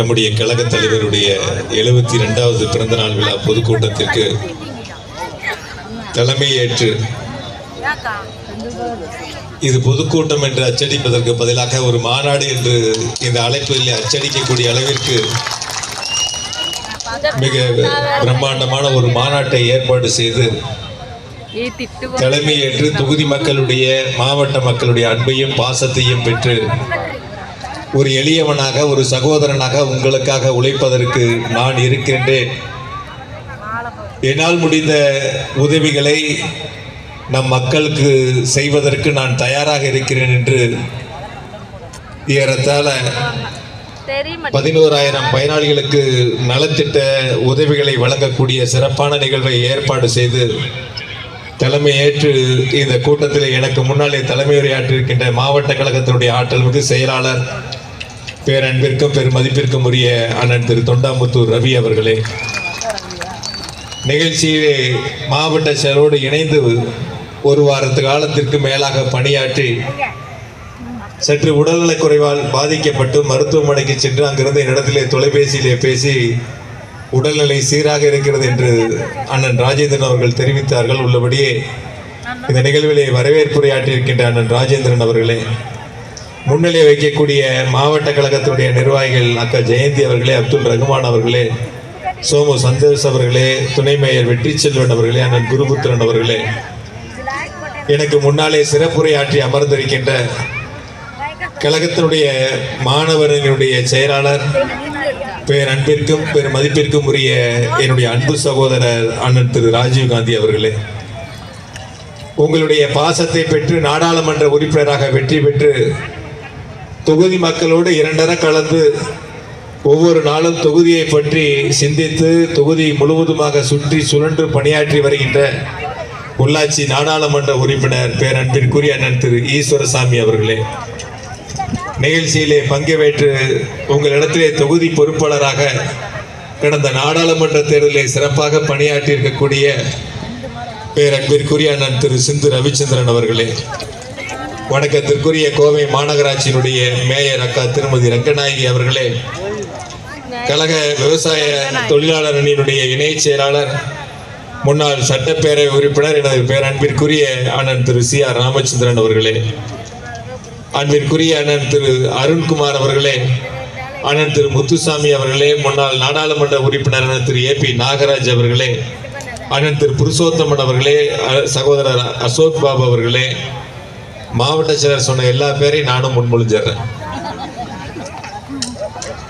நம்முடைய கழக தலைவருடைய எழுபத்தி இரண்டாவது பிறந்தநாள் விழா பொதுக்கூட்டத்திற்கு தலைமையேற்று இது பொதுக்கூட்டம் என்று அச்சடிப்பதற்கு பதிலாக ஒரு மாநாடு என்று இந்த அழைப்பில் அச்சடிக்கக்கூடிய அளவிற்கு மிக பிரம்மாண்டமான ஒரு மாநாட்டை ஏற்பாடு செய்து தலைமையேற்று தொகுதி மக்களுடைய மாவட்ட மக்களுடைய அன்பையும் பாசத்தையும் பெற்று ஒரு எளியவனாக ஒரு சகோதரனாக உங்களுக்காக உழைப்பதற்கு நான் இருக்கின்றேன். என்னால் முடிந்த உதவிகளை நம் மக்களுக்கு செய்வதற்கு நான் தயாராக இருக்கிறேன் என்று ஏறத்தாழ பதினோராயிரம் பயனாளிகளுக்கு நலத்திட்ட உதவிகளை வழங்கக்கூடிய சிறப்பான நிகழ்வை ஏற்பாடு செய்து தலைமையேற்று இந்த கூட்டத்தில் எனக்கு முன்னாலே தலைமையுரையாற்றிருக்கின்ற மாவட்ட கழகத்தினுடைய ஆற்றல் மிகு செயலாளர் பேரன்பிற்கும் பெருமதிப்பிற்கும் உரிய அண்ணன் திரு தொண்டாமுத்தூர் ரவி அவர்களே நிகழ்ச்சியிலே மாவட்ட செயலோடு இணைந்து ஒரு வாரத்து காலத்திற்கு மேலாக பணியாற்றி சற்று உடல்நலக் குறைவால் பாதிக்கப்பட்டு மருத்துவமனைக்கு சென்று அங்கிருந்து என்னிடத்திலே தொலைபேசியிலே பேசி உடல்நிலை சீராக இருக்கிறது என்று அண்ணன் ராஜேந்திரன் அவர்கள் தெரிவித்தார்கள். உள்ளபடியே இந்த நிகழ்விலே வரவேற்புரையாற்றியிருக்கின்ற அண்ணன் ராஜேந்திரன் அவர்களே முன்னிலை வைக்கக்கூடிய மாவட்ட கழகத்துடைய நிர்வாகிகள் அக்கா ஜெயந்தி அவர்களே அப்துல் ரகுமான் அவர்களே சோமு சந்தோஷ் அவர்களே துணை மேயர் வெற்றி செல்வன் அவர்களே அண்ணன் குருபுத்திரன் அவர்களே. எனக்கு முன்னாலே சிறப்புரையாற்றி அமர்ந்திருக்கின்ற கழகத்தினுடைய மாணவர்களுடைய செயலாளர் பேர் அன்பிற்கும் பேர் மதிப்பிற்கும் உரிய என்னுடைய அன்பு சகோதரர் அண்ணன் திரு ராஜீவ் காந்தி அவர்களே. உங்களுடைய பாசத்தை பெற்று நாடாளுமன்ற உறுப்பினராக வெற்றி பெற்று தொகுதி மக்களோடு இரண்டர கலந்து ஒவ்வொரு நாளும் தொகுதியை பற்றி சிந்தித்து தொகுதி முழுவதுமாக சுற்றி சுழன்று பணியாற்றி வருகின்ற உள்ளாட்சி நாடாளுமன்ற உறுப்பினர் பேரன்பிற்குரிய அண்ணன் திரு ஈஸ்வரசாமி அவர்களே. நிகழ்ச்சியிலே பங்கேற்று உங்களிடத்திலே தொகுதி பொறுப்பாளராக கடந்த நாடாளுமன்ற தேர்தலில் சிறப்பாக பணியாற்றி இருக்கக்கூடிய பேரன்பிற்குரிய அண்ணன் திரு சிந்து ரவிச்சந்திரன் அவர்களே. வணக்கத்திற்குரிய கோவை மாநகராட்சியினுடைய மேயர் அக்கா திருமதி ரங்கநாயகி அவர்களே கழக விவசாய தொழிலாளர் அணியினுடைய இணைச் செயலாளர் முன்னாள் சட்டப்பேரவை உறுப்பினர் எனது பேரன்பிற்குரிய அண்ணன் திரு சி ஆர் ராமச்சந்திரன் அவர்களே அன்பிற்குரிய அண்ணன் திரு அருண்குமார் அவர்களே அண்ணன் திரு முத்துசாமி அவர்களே முன்னாள் நாடாளுமன்ற உறுப்பினர் அண்ணன் திரு ஏ பி நாகராஜ் அவர்களே அண்ணன் திரு புருஷோத்தமன் அவர்களே அ- சகோதரர் அசோக் பாபு அவர்களே மாவட்ட செயலர் சொன்ன எல்லா பேரையும் நானும் முன்மொழிஞ்சிடுறேன்.